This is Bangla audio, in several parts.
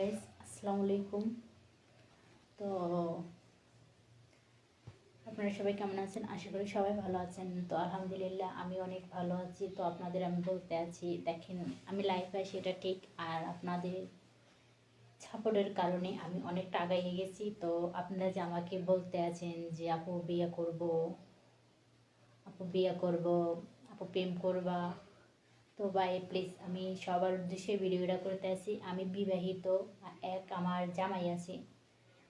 গাইস আসসালামু আলাইকুম তো, আপনারা সবাই কেমন আছেন? আশা করি সবাই ভালো আছেন। তো আলহামদুলিল্লাহ, আমি অনেক ভালো আছি। তো আপনাদের আমি বলতে আছি, দেখেন, আমি লাইফে আছি এটা ঠিক, আর আপনাদের সাপোর্টের কারণে আমি অনেকটা আগাইয়ে গেছি। তো আপনারা যে আমাকে বলতে আছেন যে, আপু, বিয়ে করব, আপু, বিয়ে করব, আপু, প্রেম করবা তো ভাই প্লিজ আমি সবার উদ্দেশ্যে ভিডিওটা করতে আছি আমি বিবাহিত, এক আমার জামাই আছে,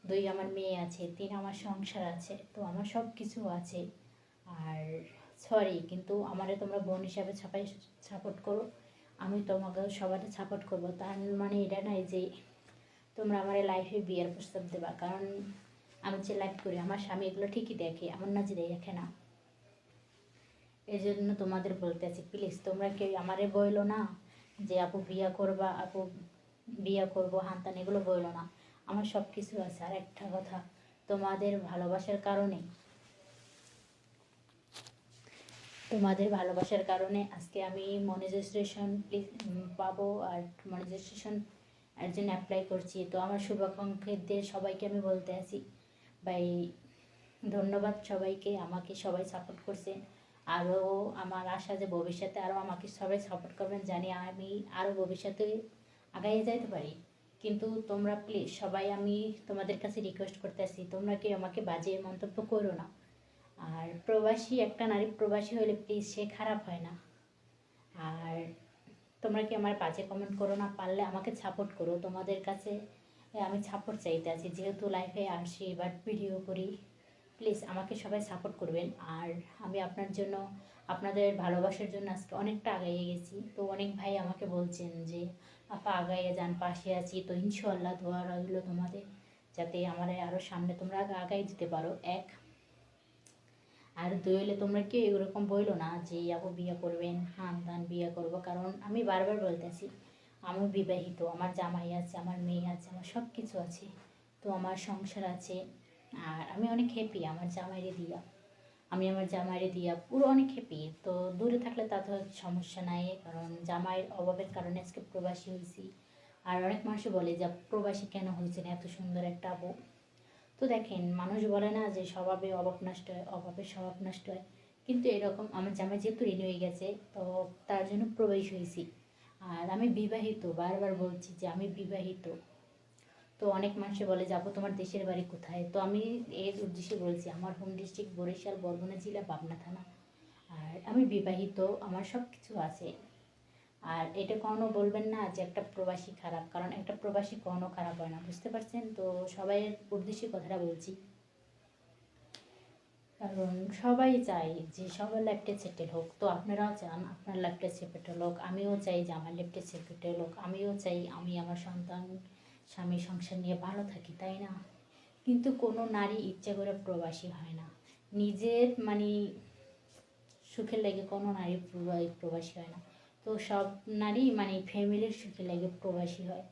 দুই আমার মেয়ে আছে, তিন আমার সংসার আছে, তো আমার সব কিছু আছে। আর সরি কিন্তু আমারে তোমরা বোন হিসাবে ছাপাই সাপোর্ট করো। আমি তোমাকেও সবার সাপোর্ট করব। তার মানে এটা নাই যে তোমরা আমার লাইফে বিয়ের প্রস্তাব দেবা। কারণ আমি যে লাইফ করি, আমার স্বামী এগুলো ঠিকই দেখে আমার না যে দেখে না। এই জন্য তোমাদের বলতে আছি প্লিজ তোমরা কেউ আমারে বইলো না যে আপু বিয়া করবা, আপু বিয়া করব, হান্তান, এগুলো বইলো না। আমার সব কিছু আছে। আর একটা কথা, তোমাদের ভালোবাসার কারণে, তোমাদের ভালোবাসার কারণে আজকে আমি মনিটাইজেশন প্লিজ পাবো আর মনিটাইজেশন এর জন্য অ্যাপ্লাই করছি। তো আমার শুভাকাঙ্ক্ষীদের সবাইকে আমি বলতে আছি, ভাই, ধন্যবাদ সবাইকে, আমাকে সবাই সাপোর্ট করছে। আরও আমার আশা যে ভবিষ্যতে আরও আমাকে সবাই সাপোর্ট করবেন জানি আমি আরও ভবিষ্যতে আগাইয়ে যাইতে পারি। কিন্তু তোমরা প্লিজ সবাই আমি তোমাদের কাছে রিকোয়েস্ট করতে আসি তোমরা কি আমাকে বাজে মন্তব্য করো না। আর প্রবাসী, একটা নারী প্রবাসী হলে প্লিজ সে খারাপ হয় না। আর তোমরা কি আমার বাজে কমেন্ট করো না, পারলে আমাকে সাপোর্ট করো। তোমাদের কাছে আমি সাপোর্ট চাইতে আছি, যেহেতু লাইফে আসি বাট ভিডিও করি। প্লিজ আমাকে সবাই সাপোর্ট করবেন। আর আমি আপনার জন্য, আপনাদের ভালোবাসার জন্য আজকে অনেকটা আগাইয়ে গেছি। তো অনেক ভাই আমাকে বলছেন যে, আপা আগাইয়ে যান, পাশে আছি। তো ইনশাল্লাহ দোয়া রইল তোমাদের, যাতে আমার আরও সামনে তোমরা আগাই দিতে পারো। এক। আর দুই হলে তোমরা কেউ এরকম বইলো না যে, আপু বিয়ে করবেন, হান দান বিয়ে করব। কারণ আমি বারবার বলতেছি, আমি বিবাহিত, আমার জামাই আছে, আমার মেয়ে আছে, আমার সব কিছু আছে। তো আমার সংসার আছে আর আমি অনেক হ্যাপি আমার জামাইরে দিয়া। আমি আমার জামাইরে দিয়া পুরো অনেক হ্যাপি তো দূরে থাকলে তা তো সমস্যা নাই, কারণ জামাইয়ের অভাবের কারণে আজকে প্রবাসী হয়েছি। আর অনেক মানুষ বলে যে, প্রবাসী কেন হয়েছেন? এত সুন্দর একটা বউ। তো দেখেন, মানুষ বলে না যে, স্বভাবে অভাব নষ্ট হয় অভাবে স্বভাব নষ্ট হয়। কিন্তু এরকম আমার জামাই যেহেতু ঋণ হয়ে গেছে, তো তার জন্য প্রবেশ হয়েছি। আর আমি বিবাহিত, বারবার বলছি যে, আমি বিবাহিত। তো অনেক মানুষে বলে, যাব তোমার দেশের বাড়ি কোথায়? তো আমি এর উদ্দেশ্যে বলছি, আমার হোম ডিস্ট্রিক্ট বরিশাল, বরগুনা জেলা, পাবনা থানা। আর আমি বিবাহিত, আমার সব কিছু আছে। আর এটা কখনো বলবেন না যে একটা প্রবাসী খারাপ, কারণ একটা প্রবাসী কখনো খারাপ হয় না, বুঝতে পারছেন? তো সবাই উদ্দেশ্যে কথাটা বলছি। কারণ সবাই চাই যে সবার লাইফটা সেটেল হোক। তো আপনারাও চান আপনার লাইফটা সেটেল হোক। আমিও চাই যে আমার লাইফটা সেটেল হোক। আমিও চাই আমি আমার সন্তান স্বামী সংসার নিয়ে ভালো থাকি, তাই না? কিন্তু কোনো নারী ইচ্ছা করে প্রবাসী হয় না। নিজের মানে সুখের লেগে কোনো নারী প্রবাসী হয় না। তো সব নারী মানে ফ্যামিলির সুখে লাগে প্রবাসী হয়।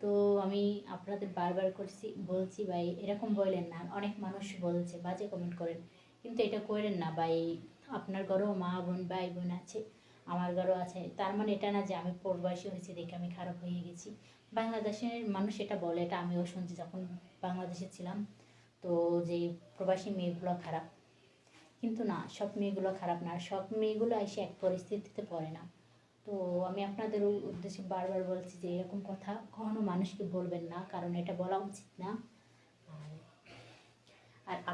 তো আমি আপনাদের বারবার করছি, বলছি, ভাই, এরকম বলেন না। অনেক মানুষ বলছে, বাজে কমেন্ট করেন। কিন্তু এটা করেন না, ভাই। আপনার ঘরেও মা বোন, ভাই বোন আছে। আমার ঘরেও আছে। তার মানে এটা না যে আমি প্রবাসী হয়েছি দেখে আমি খারাপ হয়ে গেছি। বাংলাদেশের মানুষ এটা বলে, এটা আমিও শুনছি যখন বাংলাদেশে ছিলাম। তো যে প্রবাসী মেয়েগুলো খারাপ। কিন্তু না, সব মেয়েগুলো খারাপ না। সব মেয়েগুলো এসে এক পরিস্থিতিতে পড়ে না। তো আমি আপনাদের উদ্দেশ্যে বারবার বলছি যে এরকম কথা কখনো মানুষকে বলবেন না। কারণ এটা বলা উচিত না। আর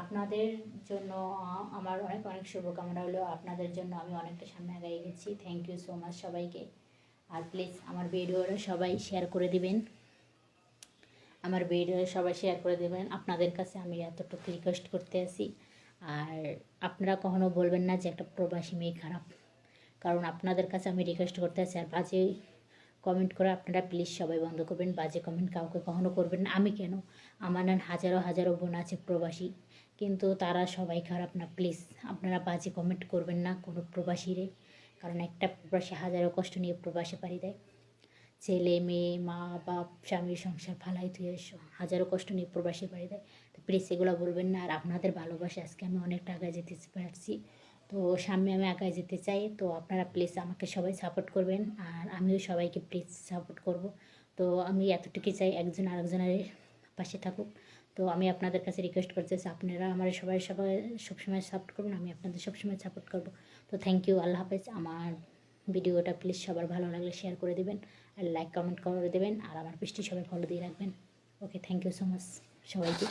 আপনাদের জন্য আমার অনেক অনেক শুভকামনা হলো। আপনাদের জন্য আমি অনেকটা সামনে আগাই গেছি। থ্যাংক ইউ সো মাচ সবাইকে। আর প্লিজ আমার ভিডিওটা সবাই শেয়ার করে দিবেন। আমার ভিডিও সবাই শেয়ার করে দেবেন। আপনাদের কাছে আমি এতটুকু রিকোয়েস্ট করতে আসি আর আপনারা কখনো বলবেন না যে একটা প্রবাসী মেয়ে খারাপ। কারণ আপনাদের কাছে আমি রিকোয়েস্ট করতে আছি। আর বাজে কমেন্ট করে আপনারা প্লিজ সবাই বন্ধ করবেন, বাজে কমেন্ট কাউকে কখনো করবেন না। আমি কেন? আমার নান হাজারো হাজারো বোন আছে প্রবাসী, কিন্তু তারা সবাই খারাপ না প্লিজ আপনারা বাজে কমেন্ট করবেন না কোনো প্রবাসীরে, কারণ একটা প্রবাসী হাজারো কষ্ট নিয়ে প্রবাসে পাড়ি দেয়। ছেলে, মেয়ে, মা, বাপ, স্বামীর সংসার ফালাই ধুয়ে হাজারো কষ্ট নিয়ে প্রবাসী বাড়ি দেয়। তো প্লিজ এগুলো বলবেন না। আর আপনাদের ভালোবাসা, আজকে আমি অনেক টাকা যেতে পারছি। তো সামনে আমি আগায় যেতে চাই। তো আপনারা প্লিজ আমাকে সবাই সাপোর্ট করবেন। আর আমিও সবাইকে প্লিজ সাপোর্ট করব। তো আমি এতটুকুই চাই একজন আরেকজনের পাশে থাকুক। তো আমি আপনাদের কাছে রিকোয়েস্ট করতেছি আপনারা আমার সবাই সবাই সবসময় সাপোর্ট করবেন, আমি আপনাদের সবসময় সাপোর্ট করব। তো থ্যাংক ইউ আল্লাহ হাফেজ। আমার ভিডিওটা প্লিজ সবার ভালো লাগলে শেয়ার করে দেবেন আর লাইক কমেন্ট করে দেবেন। আর আমার পেজটি সবাই ফলো দিয়ে রাখবেন। Okay thank you so much সবাইকে।